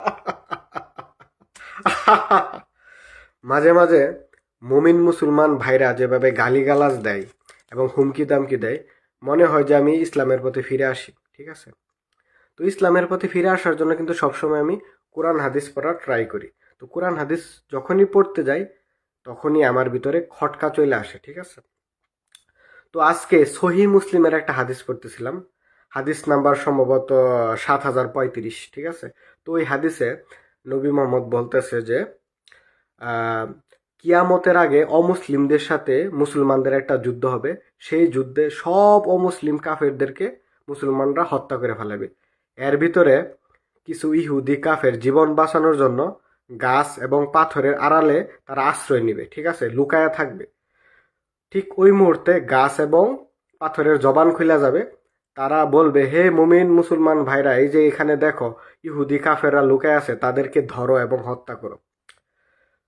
মাঝে মাঝে মুমিন মুসলমান ভাইরা যেভাবে গালিগালাজ দেয় এবং হুমকি দামকি দেয়, মনে হয় যে আমি ইসলামের প্রতি ফিরে আসি, ঠিক আছে? তো ইসলামের প্রতি ফিরে আসার জন্য কিন্তু সবসময় আমি কোরআন, হাদিস পড়ার ট্রাই করি। তো কোরআন, হাদিস যখনই পড়তে যাই, তখনই আমার ভিতরে খটকা চলে আসে, ঠিক আছে? তো আজকে সহি মুসলিমের একটা হাদিস পড়তেছিলাম। হাদিস নাম্বার সম্ভবত সাত হাজার পঁয়ত্রিশ, ঠিক আছে? তো ওই হাদিসে নবী মোহাম্মদ বলতেছে যে কিয়ামতের আগে অমুসলিমদের সাথে মুসলমানদের একটা যুদ্ধ হবে। সেই যুদ্ধে সব অমুসলিম কাফেরদেরকে মুসলমানরা হত্যা করে ফেলাবে। এর ভিতরে কিছু ইহুদি কাফের জীবন বাঁচানোর জন্য গাছ এবং পাথরের আড়ালে তারা আশ্রয় নেবে, ঠিক আছে? লুকায়া থাকবে। ঠিক ওই মুহূর্তে গাছ এবং পাথরের জবান খুলে যাবে। তারা বলবে, হে মুমিন মুসলমান ভাইরা, এই যে এখানে দেখো, ইহুদি কাফেররা লুকায় আছে, তাদেরকে ধরো এবং হত্যা করো।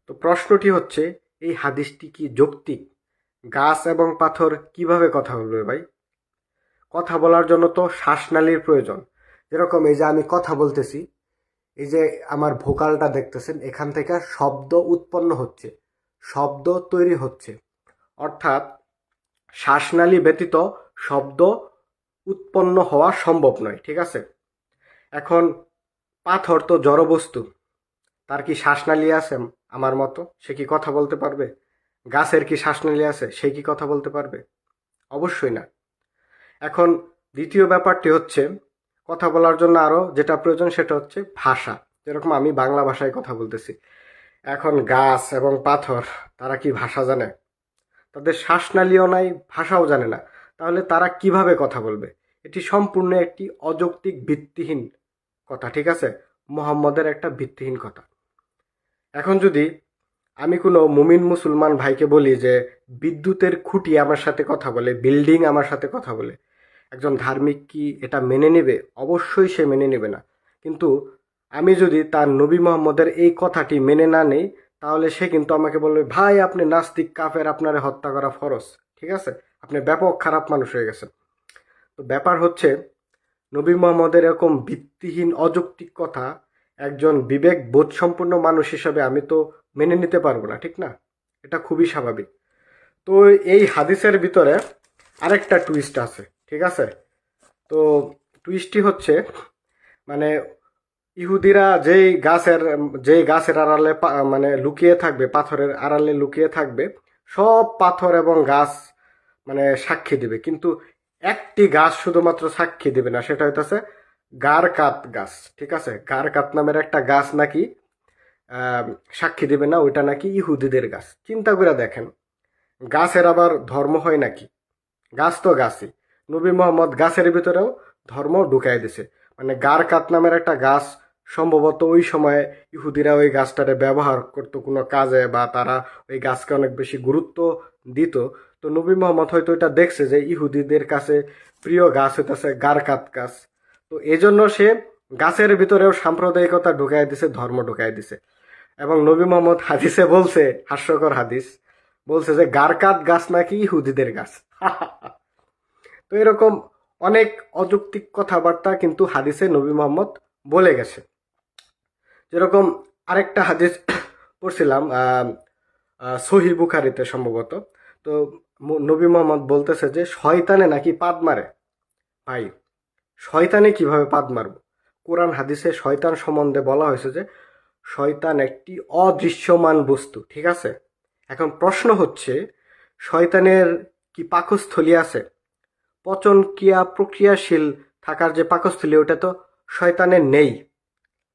তো প্রশ্নটি হচ্ছে, এই হাদিসটি কি যৌক্তিক? গাছ এবং পাথর কীভাবে কথা বলবে ভাই? কথা বলার জন্য তো শ্বাসনালীর প্রয়োজন। যেরকম এই যে আমি কথা বলতেছি, এই যে আমার ভোকালটা দেখতেছেন, এখান থেকে শব্দ উৎপন্ন হচ্ছে, শব্দ তৈরি হচ্ছে। অর্থাৎ, শ্বাসনালী ব্যতীত শব্দ উৎপন্ন হওয়া সম্ভব নয়, ঠিক আছে? এখন পাথর তো জড়বস্তু তার কি শ্বাসনালী আছে আমার মতো? সে কি কথা বলতে পারবে? গাছের কি শ্বাসনালী আছে? সে কি কথা বলতে পারবে? অবশ্যই না। এখন দ্বিতীয় ব্যাপারটি হচ্ছে, কথা বলার জন্য আরও যেটা প্রয়োজন সেটা হচ্ছে ভাষা। যেরকম আমি বাংলা ভাষায় কথা বলতেছি। এখন গাছ এবং পাথর, তারা কি ভাষা জানে? তাদের শ্বাসনালীও নাই, ভাষাও জানে না। তাহলে তারা কীভাবে কথা বলবে? এটি সম্পূর্ণ একটি অযৌক্তিক ভিত্তিহীন কথা, ঠিক আছে? মোহাম্মদের একটা ভিত্তিহীন কথা। এখন যদি আমি কোনো মুমিন মুসলমান ভাইকে বলি যে বিদ্যুতের খুঁটি আমার সাথে কথা বলে, বিল্ডিং আমার সাথে কথা বলে, একজন ধার্মিক কি এটা মেনে নেবে? অবশ্যই সে মেনে নেবে না। কিন্তু আমি যদি তার নবী মোহাম্মদের এই কথাটি মেনে না নেই, তাহলে সে কিন্তু আমাকে বলবে, ভাই, আপনি নাস্তিক, কাফের, আপনারে হত্যা করা ফরজ। ঠিক আছে? আপনি ব্যাপক খারাপ মানুষ হয়ে গেছেন। তো ব্যাপার হচ্ছে, নবী মোহাম্মদের এরকম ভিত্তিহীন, অযৌক্তিক কথা একজন বিবেক বোধসম্পন্ন মানুষ হিসাবে আমি তো মেনে নিতে পারব না, ঠিক না? এটা খুবই স্বাভাবিক। তো এই হাদিসের ভিতরে আরেকটা টুইস্ট আছে, ঠিক আছে? তো টুইস্টটি হচ্ছে মানে ইহুদিরা যেই গাছের যেই গাছের আড়ালে মানে লুকিয়ে থাকবে, পাথরের আড়ালে লুকিয়ে থাকবে, সব পাথর এবং গাছ মানে সাক্ষী দিবে। কিন্তু একটি গাছ শুধুমাত্র সাক্ষী দিবে না, সেটা হইতেছে গারকাত গাছ, ঠিক আছে? গারকাত নামের একটা গাছ নাকি সাক্ষী দিবে না, ওইটা নাকি ইহুদিদের গাছ। চিন্তা করে দেখেন, গাছের আবার ধর্ম হয় নাকি? গাছ তো গাছই। নবী মোহাম্মদ গাছের ভিতরেও ধর্ম ঢুকাই দিছে। মানে গারকাত নামের একটা গাছ সম্ভবত ওই সময়ে ইহুদিরা ওই গাছটারে ব্যবহার করতো কোনো কাজে বা তারা ওই গাছকে অনেক বেশি গুরুত্ব দিত। তো নবী মোহাম্মদ হয়তো এটা দেখছে যে ইহুদিদের কাছে প্রিয় গাছ হইতেছে গারকাত গাছ। তো এজন্য সে গাছের ভিতরেও সাম্প্রদায়িকতা ঢুকাই দিছে, ধর্ম ঢুকাই দিছে। এবং নবী মোহাম্মদ হাদিসে বলছে, হাস্যকর হাদিস, বলছে যে গারকাত গাছ নাকি ইহুদিদের গাছ। তো এরকম অনেক অযৌক্তিক কথাবার্তা কিন্তু হাদিসে নবী মোহাম্মদ বলে গেছে। যেরকম আরেকটা হাদিস পড়ছিলাম সহি বুখারিতে সম্ভবত। তো নবী মোহাম্মদ বলতেছে যে, শয়তানে নাকি পাদ মারে? ভাই, শয়তানে কীভাবে পাদ মারব? কোরআন হাদিসে শয়তান সম্বন্ধে বলা হয়েছে যে, শয়তান একটি অদৃশ্যমান বস্তু, ঠিক আছে? এখন প্রশ্ন হচ্ছে, শয়তানের কি পাকস্থলী আছে? পচন ক্রিয়া প্রক্রিয়াশীল থাকার যে পাকস্থলী, ওটা তো শয়তানের নেই।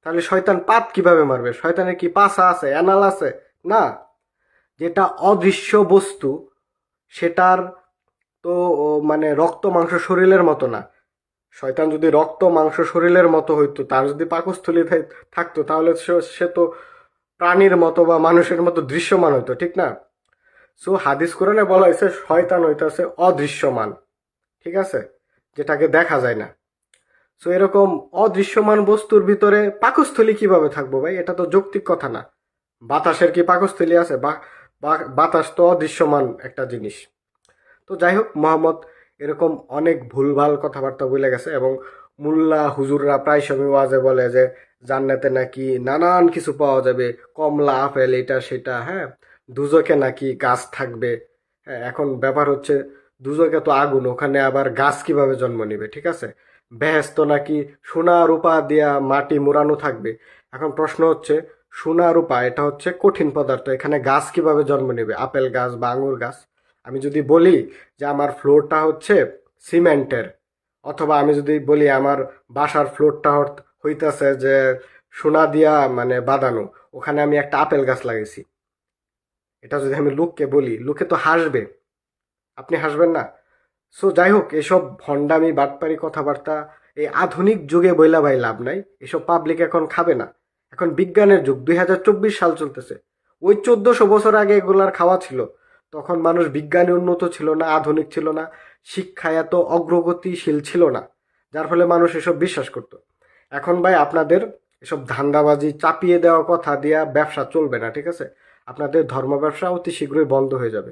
তাহলে শয়তান পাত কীভাবে মারবে? শয়তানের কি পাশা আছে, অ্যানাল আছে? না। যেটা অদৃশ্য বস্তু সেটার তো মানে রক্ত মাংস শরীরের মতো না। শয়তান যদি রক্ত মাংস শরীরের মতো হইতো, তার যদি পাকস্থলী থাকতো, তাহলে সে- তো প্রাণীর মতো বা মানুষের মতো দৃশ্যমান হইতো, ঠিক না? সো, হাদিস কোরআনে বলা হয়েছে শয়তান হইতেছে অদৃশ্যমান, ঠিক আছে? যেটাকে দেখা যায় না। সো, এরকম অদৃশ্যমান বস্তুর ভিতরে পাকস্থলী কীভাবে থাকব ভাই? এটা তো যৌক্তিক কথা না। বাতাসের কি পাকস্থলী আছে? বা- বাতাস তো অদৃশ্যমান একটা জিনিস। তো যাই হোক মোহাম্মদ এরকম অনেক ভুলভাল কথাবার্তা বলে গেছে এবং মুল্লা হুজুররা প্রায় সময় ওয়াজে বলে যে, জান্নাতে নাকি নানান কিছু পাওয়া যাবে, কমলা, আপেল, এটা, সেটা হ্যাঁ? দুজকে নাকি গাছ থাকবে। হ্যাঁ এখন ব্যাপার হচ্ছে দুজকে তো আগুন, ওখানে আবার গাছ কীভাবে জন্ম নেবে, ঠিক আছে? বেহেস্ত নাকি সোনা, রূপা দিয়া মাটি মোড়ানো থাকবে। এখন প্রশ্ন হচ্ছে সোনা রূপা এটা হচ্ছে কঠিন পদার্থ। এখানে গাছ কীভাবে জন্ম নেবে? আপেল গাছ বা আঙুর গাছ। আমি যদি বলি যে আমার ফ্লোরটা হচ্ছে সিমেন্টের, অথবা আমি যদি বলি আমার বাসার ফ্লোরটা হইতেছে যে সোনা দিয়া মানে বাঁধানো, ওখানে আমি একটা আপেল গাছ লাগাইছি। এটা যদি আমি লোককে বলি, লোকে তো হাসবে। আপনি হাসবেন না? সো যাই হোক, এসব ভণ্ডামি, বাটপারি কথাবার্তা, এই আধুনিক যুগে বইলা ভাই লাভ নাই। এসব পাবলিক এখন খাবে না। এখন বিজ্ঞানের যুগ, দুই হাজার চব্বিশ সাল চলতেছে। ওই চোদ্দশো বছর আগে এগুলার খাওয়া ছিল। তখন মানুষ বিজ্ঞানে উন্নত ছিল না, আধুনিক ছিল না, শিক্ষায় এত অগ্রগতিশীল ছিল না, যার ফলে মানুষ এসব বিশ্বাস করত। এখন ভাই আপনাদের এসব ধান্দাবাজি, চাপিয়ে দেওয়া কথা দিয়া ব্যবসা চলবে না, ঠিক আছে? আপনাদের ধর্ম ব্যবসা অতি শীঘ্রই বন্ধ হয়ে যাবে।